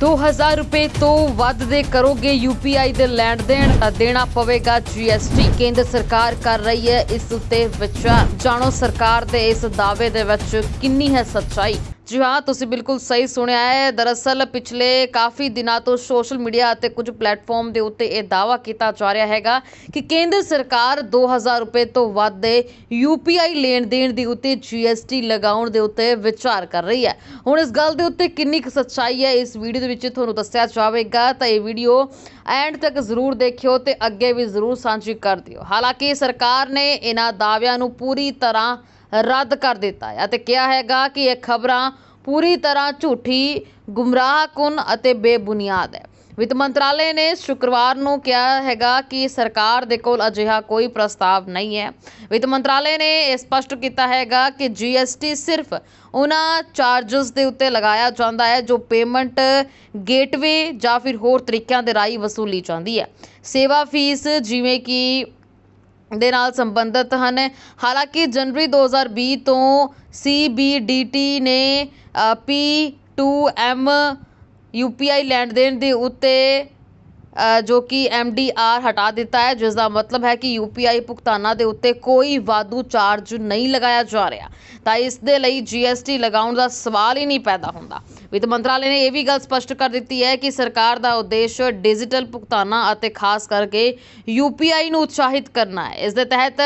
2000 ਰੁਪਏ ਤੋਂ ਵੱਧ ਦੇ ਕਰੋਗੇ ਯੂਪੀਆਈ ਦੇ ਲੈਣ ਦੇਣ, ਤਾਂ ਦੇਣਾ ਪਵੇਗਾ ਜੀਐਸਟੀ ਕੇਂਦਰ ਸਰਕਾਰ ਕਰ ਰਹੀ ਹੈ ਇਸ ਉੱਤੇ ਵਿਚਾਰ। ਜਾਣੋ ਸਰਕਾਰ ਦੇ ਇਸ ਦਾਅਵੇ ਦੇ ਵਿੱਚ ਕਿੰਨੀ ਹੈ ਸੱਚਾਈ। ਜੀ ਹਾਂ, ਤੁਸੀਂ ਬਿਲਕੁਲ ਸਹੀ ਸੁਣਿਆ ਹੈ। ਦਰਅਸਲ ਪਿਛਲੇ ਕਾਫੀ ਦਿਨਾਂ ਤੋਂ ਸੋਸ਼ਲ ਮੀਡੀਆ ਅਤੇ ਕੁਝ ਪਲੇਟਫਾਰਮ ਦੇ ਉੱਤੇ ਇਹ ਦਾਅਵਾ ਕੀਤਾ ਜਾ ਰਿਹਾ ਹੈਗਾ ਕਿ ਕੇਂਦਰ ਸਰਕਾਰ 2000 ਰੁਪਏ ਤੋਂ ਵੱਧ ਦੇ ਯੂਪੀਆਈ ਲੈਣ ਦੇਣ ਦੇ ਉੱਤੇ ਜੀਐਸਟੀ ਲਗਾਉਣ ਦੇ ਉੱਤੇ ਵਿਚਾਰ ਕਰ ਰਹੀ ਹੈ। ਹੁਣ ਇਸ ਗੱਲ ਦੇ ਉੱਤੇ ਕਿੰਨੀ ਕੁ ਸੱਚਾਈ ਹੈ, ਇਸ ਵੀਡੀਓ ਦੇ ਵਿੱਚ ਤੁਹਾਨੂੰ ਦੱਸਿਆ ਜਾਵੇਗਾ। ਤਾਂ ਇਹ ਵੀਡੀਓ ਐਂਡ ਤੱਕ ਜ਼ਰੂਰ ਦੇਖਿਓ ਤੇ ਅੱਗੇ ਵੀ ਜ਼ਰੂਰ ਸਾਂਝੀ ਕਰ ਦਿਓ। ਹਾਲਾਂਕਿ ਸਰਕਾਰ ਨੇ ਇਹਨਾਂ ਦਾਅਵਿਆਂ ਨੂੰ ਪੂਰੀ ਤਰ੍ਹਾਂ ਰੱਦ ਕਰ ਦਿੱਤਾ ਹੈ ਅਤੇ ਕਿਹਾ ਹੈਗਾ ਕਿ ਇਹ ਖਬਰਾਂ ਪੂਰੀ ਤਰ੍ਹਾਂ ਝੂਠੀ ਗੁੰਮਰਾਹਕੁੰਨ ਅਤੇ ਬੇਬੁਨਿਆਦ ਹੈ। ਵਿੱਤ ਮੰਤਰਾਲੇ ਨੇ ਸ਼ੁੱਕਰਵਾਰ ਨੂੰ ਕਿਹਾ ਹੈਗਾ ਕਿ ਸਰਕਾਰ ਦੇ ਕੋਲ ਅਜਿਹਾ ਕੋਈ ਪ੍ਰਸਤਾਵ ਨਹੀਂ ਹੈ। ਵਿੱਤ ਮੰਤਰਾਲੇ ਨੇ ਇਹ ਸਪਸ਼ਟ ਕੀਤਾ ਹੈਗਾ ਕਿ ਜੀਐਸਟੀ ਸਿਰਫ ਉਹਨਾਂ ਚਾਰजेस ਦੇ ਉੱਤੇ ਲਗਾਇਆ ਜਾਂਦਾ ਹੈ ਜੋ ਪੇਮੈਂਟ ਗੇਟਵੇ ਜਾਂ ਫਿਰ ਹੋਰ ਤਰੀਕਿਆਂ ਦੇ ਰਾਹੀਂ ਵਸੂਲੀ ਜਾਂਦੀ ਹੈ। ਸੇਵਾ ਫੀਸ ਜਿਵੇਂ ਕਿ ਦੇ ਨਾਲ ਸੰਬੰਧਿਤ ਹਨ। ਹਾਲਾਂਕਿ ਜਨਵਰੀ 2020 ਤੋਂ ਸੀ ਬੀ ਡੀ ਟੀ ਨੇ P two M U P I ਲੈਣ ਦੇਣ ਦੇ ਉੱਤੇ ਜੋ ਕਿ MDR ਹਟਾ ਦਿੱਤਾ ਹੈ ਜਿਸ ਦਾ ਮਤਲਬ ਹੈ ਕਿ UPI ਭੁਗਤਾਨਾਂ ਦੇ ਉੱਤੇ ਕੋਈ ਵਾਧੂ ਚਾਰਜ ਨਹੀਂ ਲਗਾਇਆ ਜਾ ਰਿਹਾ। ਤਾਂ ਇਸ ਦੇ ਲਈ GST ਲਗਾਉਣ ਦਾ ਸਵਾਲ ਹੀ ਨਹੀਂ ਪੈਦਾ ਹੁੰਦਾ। ਵਿੱਤ ਮੰਤਰਾਲੇ ਨੇ ਇਹ ਵੀ ਗੱਲ ਸਪਸ਼ਟ ਕਰ ਦਿੱਤੀ ਹੈ ਕਿ ਸਰਕਾਰ ਦਾ ਉਦੇਸ਼ ਡਿਜੀਟਲ ਭੁਗਤਾਨਾਂ ਅਤੇ ਖਾਸ ਕਰਕੇ UPI ਨੂੰ ਉਤਸ਼ਾਹਿਤ ਕਰਨਾ ਹੈ। ਇਸ ਦੇ ਤਹਿਤ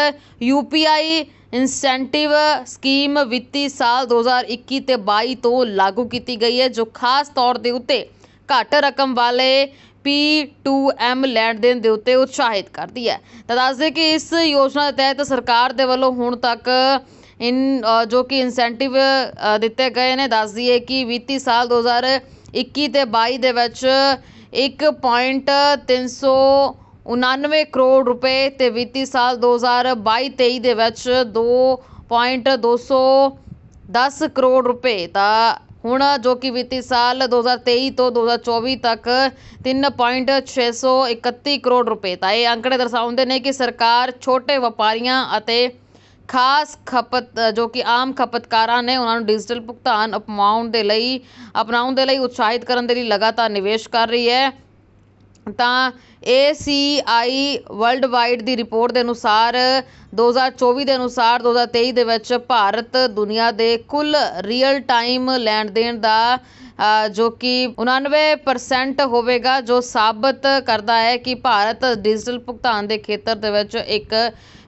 UPI ਇਨਸੈਂਟਿਵ ਸਕੀਮ ਵਿੱਤੀ ਸਾਲ 2021 ਤੇ 22 ਤੋਂ ਲਾਗੂ ਕੀਤੀ ਗਈ ਹੈ, ਜੋ ਖਾਸ ਤੌਰ ਦੇ ਉੱਤੇ ਘੱਟ ਰਕਮ ਵਾਲੇ P2M ਲੈਣ ਦੇਣ ਦੇ ਉੱਤੇ ਉਤਸ਼ਾਹਿਤ ਕਰਦੀ ਹੈ। ਤਾਂ ਦੱਸਦੇ ਕਿ ਇਸ ਯੋਜਨਾ ਦੇ ਤਹਿਤ ਸਰਕਾਰ ਦੇ ਵੱਲੋਂ ਹੁਣ ਤੱਕ ਇਨ ਜੋ ਕਿ ਇਨਸੈਂਟਿਵ ਦਿੱਤੇ ਗਏ ਨੇ, ਦੱਸ ਦਈਏ ਕਿ ਵਿੱਤੀ ਸਾਲ 2021 ਤੇ 22 ਦੇ ਵਿੱਚ 1.399 ਕਰੋੜ ਰੁਪਏ ਤੇ ਵਿੱਤੀ ਸਾਲ 2022-23 ਦੇ ਵਿੱਚ 2.210 ਕਰੋੜ ਰੁਪਏ ਦਾ ਹੁਣ ਜੋ ਕਿ ਵਿੱਤੀ ਸਾਲ 2023 ਤੋਂ 2024 ਤੱਕ 3.631 ਕਰੋੜ ਰੁਪਏ ਤਾਂ ਇਹ ਅੰਕੜੇ ਦਰਸਾਉਂਦੇ ਨੇ ਕਿ ਸਰਕਾਰ ਛੋਟੇ ਵਪਾਰੀਆਂ ਅਤੇ ਖਾਸ ਖਪਤ, ਜੋ ਕਿ ਆਮ ਖਪਤਕਾਰਾਂ ਨੇ ਉਹਨਾਂ ਨੂੰ ਡਿਜੀਟਲ ਭੁਗਤਾਨ ਅਪਣਾਉਣ ਦੇ ਲਈ, ਅਪਣਾਉਣ ਦੇ ਲਈ ਉਤਸ਼ਾਹਿਤ ਕਰਨ ਦੇ ਲਈ ਲਗਾਤਾਰ ਨਿਵੇਸ਼ ਕਰ ਰਹੀ ਹੈ। ਤਾਂ ACI ਵਰਲਡ ਵਾਈਡ ਦੀ ਰਿਪੋਰਟ ਦੇ ਅਨੁਸਾਰ 2024 ਦੇ ਅਨੁਸਾਰ 2023 ਦੇ ਵਿੱਚ ਭਾਰਤ ਦੁਨੀਆ ਦੇ ਕੁੱਲ ਰੀਅਲ ਟਾਈਮ ਲੈਣ ਦੇਣ ਦਾ ਜੋ ਕਿ 99% ਹੋਵੇਗਾ, ਜੋ ਸਾਬਤ ਕਰਦਾ ਹੈ ਕਿ ਭਾਰਤ ਡਿਜੀਟਲ ਭੁਗਤਾਨ ਦੇ ਖੇਤਰ ਦੇ ਵਿੱਚ ਇੱਕ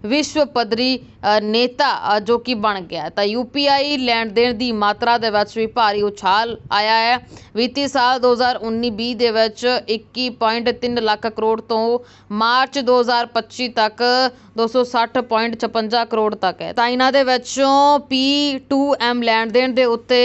ਵਿਸ਼ਵ ਪੱਧਰੀ ਨੇਤਾ ਜੋ ਕਿ ਬਣ ਗਿਆ ਹੈ। ਤਾਂ UPI ਲੈਣ ਦੇਣ ਦੀ ਮਾਤਰਾ ਦੇ ਵਿੱਚ ਵੀ ਭਾਰੀ ਉਛਾਲ ਆਇਆ ਹੈ। ਵਿੱਤੀ ਸਾਲ 2019-20 ਦੇ ਵਿੱਚ 21.3 ਲੱਖ ਕਰੋੜ ਤੋਂ ਮਾਰਚ 2025 ਤੱਕ 260.56 ਕਰੋੜ ਤੱਕ ਹੈ। ਤਾਂ ਇਹਨਾਂ ਦੇ ਵਿੱਚੋਂ P2M ਲੈਣ ਦੇਣ ਦੇ ਉੱਤੇ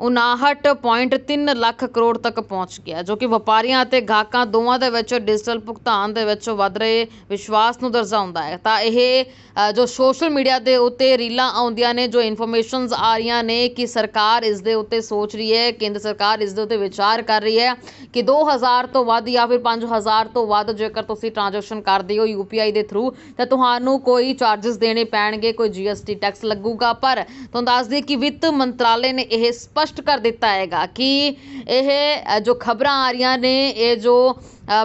59.3 ਲੱਖ ਕਰੋੜ ਤੱਕ ਪਹੁੰਚ ਗਿਆ, ਜੋ ਕਿ ਵਪਾਰੀਆਂ ਅਤੇ ਗਾਹਕਾਂ ਦੋਵਾਂ ਦੇ ਵਿੱਚ ਡਿਜੀਟਲ ਭੁਗਤਾਨ ਦੇ ਵਿੱਚ ਵੱਧ ਰਹੇ ਵਿਸ਼ਵਾਸ ਨੂੰ ਦਰਸਾਉਂਦਾ ਹੈ। ਤਾਂ ਇਹ ਅ, ਜੋ ਸੋਸ਼ਲ ਮੀਡੀਆ ਦੇ ਉੱਤੇ ਰੀਲਾਂ ਆਉਂਦੀਆਂ ਨੇ ਜੋ ਇਨਫੋਰਮੇਸ਼ਨਸ ਆ ਰਹੀਆਂ ਨੇ ਕਿ ਸਰਕਾਰ ਇਸ ਦੇ ਉੱਤੇ ਸੋਚ ਰਹੀ ਹੈ ਕੇਂਦਰ ਸਰਕਾਰ ਇਸ ਦੇ ਉੱਤੇ ਵਿਚਾਰ ਕਰ ਰਹੀ ਹੈ ਕਿ 2000 ਤੋਂ ਵੱਧ ਜਾਂ ਫਿਰ 5000 ਤੋਂ ਵੱਧ ਜੇਕਰ ਤੁਸੀਂ ਟ੍ਰਾਂਜੈਕਸ਼ਨ ਕਰਦੇ ਹੋ UPI ਦੇ ਥਰੂ ਤਾਂ ਤੁਹਾਨੂੰ ਕੋਈ ਚਾਰजेस ਦੇਣੇ ਪੈਣਗੇ ਕੋਈ GST ਟੈਕਸ ਲੱਗੂਗਾ। ਪਰ ਤੁਹਾਨੂੰ ਦੱਸ ਦਈਏ ਕਿ ਵਿੱਤ ਮੰਤਰਾਲੇ ਨੇ ਇਹ ਸਪਸ਼ਟ ਕਰ ਦਿੱਤਾ ਹੈਗਾ ਕਿ ਇਹ ਜੋ ਖਬਰਾਂ ਆ ਰਹੀਆਂ ਨੇ ਇਹ ਜੋ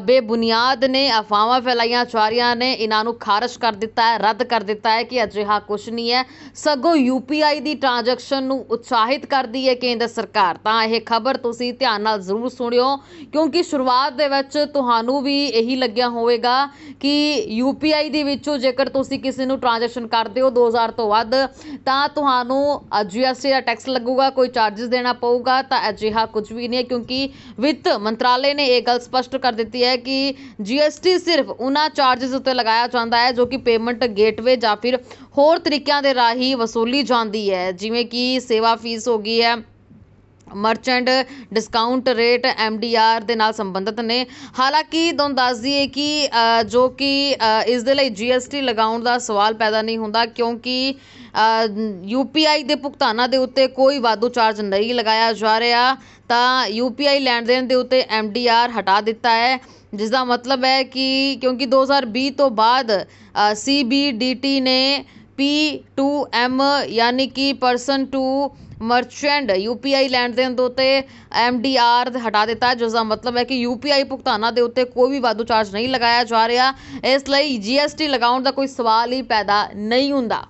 ਬੇਬੁਨਿਆਦ ਨੇ ਅਫਵਾਹਾਂ ਫੈਲਾਈਆਂ ਜਾ ਰਹੀਆਂ ਨੇ ਇਹਨਾਂ ਨੂੰ ਖਾਰਜ ਕਰ ਦਿੱਤਾ ਹੈ, ਰੱਦ ਕਰ ਦਿੱਤਾ ਹੈ ਕਿ ਅਜਿਹਾ ਕੁਝ ਨਹੀਂ ਹੈ। ਸਗੋਂ UPI ਦੀ ਟ੍ਰਾਂਜੈਕਸ਼ਨ ਨੂੰ ਉਤਸ਼ਾਹਿਤ ਕਰਦੀ ਹੈ ਕੇਂਦਰ ਸਰਕਾਰ। ਤਾਂ ਇਹ ਖਬਰ ਤੁਸੀਂ ਧਿਆਨ ਨਾਲ ਜ਼ਰੂਰ ਸੁਣਿਓ, ਕਿਉਂਕਿ ਸ਼ੁਰੂਆਤ ਦੇ ਵਿੱਚ ਤੁਹਾਨੂੰ ਵੀ ਇਹੀ ਲੱਗਿਆ ਹੋਵੇਗਾ ਕਿ UPI ਦੇ ਵਿੱਚੋਂ ਜੇਕਰ ਤੁਸੀਂ ਕਿਸੇ ਨੂੰ ਟ੍ਰਾਂਜੈਕਸ਼ਨ ਕਰਦੇ ਹੋ 2000 ਤੋਂ ਵੱਧ, ਤਾਂ ਤੁਹਾਨੂੰ GST ਦਾ ਟੈਕਸ ਲੱਗੂਗਾ, ਕੋਈ ਚਾਰजेस ਦੇਣਾ ਪਊਗਾ, ਤਾਂ ਅਜਿਹਾ ਕੁਝ ਵੀ ਨਹੀਂ ਹੈ, ਕਿਉਂਕਿ ਵਿੱਤ ਮੰਤਰਾਲੇ ਨੇ ਇਹ ਗੱਲ ਸਪਸ਼ਟ ਕਰ ਦਿੱਤੀ ਹੈ ਕਿ GST ਸਿਰਫ ਉਹਨਾਂ ਚਾਰजेस ਉੱਤੇ ਲਗਾਇਆ ਜਾਂਦਾ ਹੈ ਜੋ ਕਿ ਪੇਮੈਂਟ ਗੇਟਵੇ ਜਾਂ ਫਿਰ ਹੋਰ ਤਰੀਕਿਆਂ ਦੇ ਰਾਹੀਂ ਵਸੂਲੀ ਜਾਂਦੀ ਹੈ। ਜਿਵੇਂ ਕਿ ਸੇਵਾ ਫੀਸ ਹੋ ਗਈ ਹੈ ਮਰਚੈਂਟ ਡਿਸਕਾਊਂਟ ਰੇਟ ਐਮਡੀਆਰ ਦੇ ਨਾਲ ਸੰਬੰਧਿਤ ਨੇ। ਹਾਲਾਂਕਿ ਤੁਹਾਨੂੰ ਦੱਸ ਦਈਏ ਕਿ ਜੋ ਕਿ ਅ, ਇਸ ਦੇ ਲਈ ਜੀਐਸਟੀ ਲਗਾਉਣ ਦਾ ਸਵਾਲ ਪੈਦਾ ਨਹੀਂ ਹੁੰਦਾ ਕਿਉਂਕਿ ਯੂਪੀਆਈ ਦੇ ਭੁਗਤਾਨਾਂ ਦੇ ਉੱਤੇ ਕੋਈ ਵਾਧੂ ਚਾਰਜ ਨਹੀਂ ਲਗਾਇਆ ਜਾ ਰਿਹਾ। ਤਾਂ ਯੂਪੀਆਈ ਲੈਣ ਦੇਣ ਦੇ ਉੱਤੇ ਐਮਡੀਆਰ ਹਟਾ ਦਿੱਤਾ ਹੈ। ਜਿਸ ਦਾ ਮਤਲਬ ਹੈ ਕਿ ਕਿਉਂਕਿ 2020 ਤੋਂ ਬਾਅਦ ਸੀਬੀਡੀਟੀ ਨੇ P2M ਯਾਨੀ ਕਿ ਪਰਸਨ ਟੂ ਮਰਚੈਂਟ ਯੂਪੀਆਈ ਲੈਣ ਦੇਣ ਦੇ ਉੱਤੇ ਐਮਡੀਆਰ ਹਟਾ ਦਿੱਤਾ ਜਿਸ ਦਾ ਮਤਲਬ ਹੈ ਕਿ ਯੂਪੀਆਈ ਭੁਗਤਾਨਾਂ ਦੇ ਉੱਤੇ ਕੋਈ ਵੀ ਵਾਧੂ ਚਾਰਜ ਨਹੀਂ ਲਗਾਇਆ ਜਾ ਰਿਹਾ। ਇਸ ਲਈ ਜੀਐਸਟੀ ਲਗਾਉਣ ਦਾ ਕੋਈ ਸਵਾਲ ਹੀ ਪੈਦਾ ਨਹੀਂ ਹੁੰਦਾ।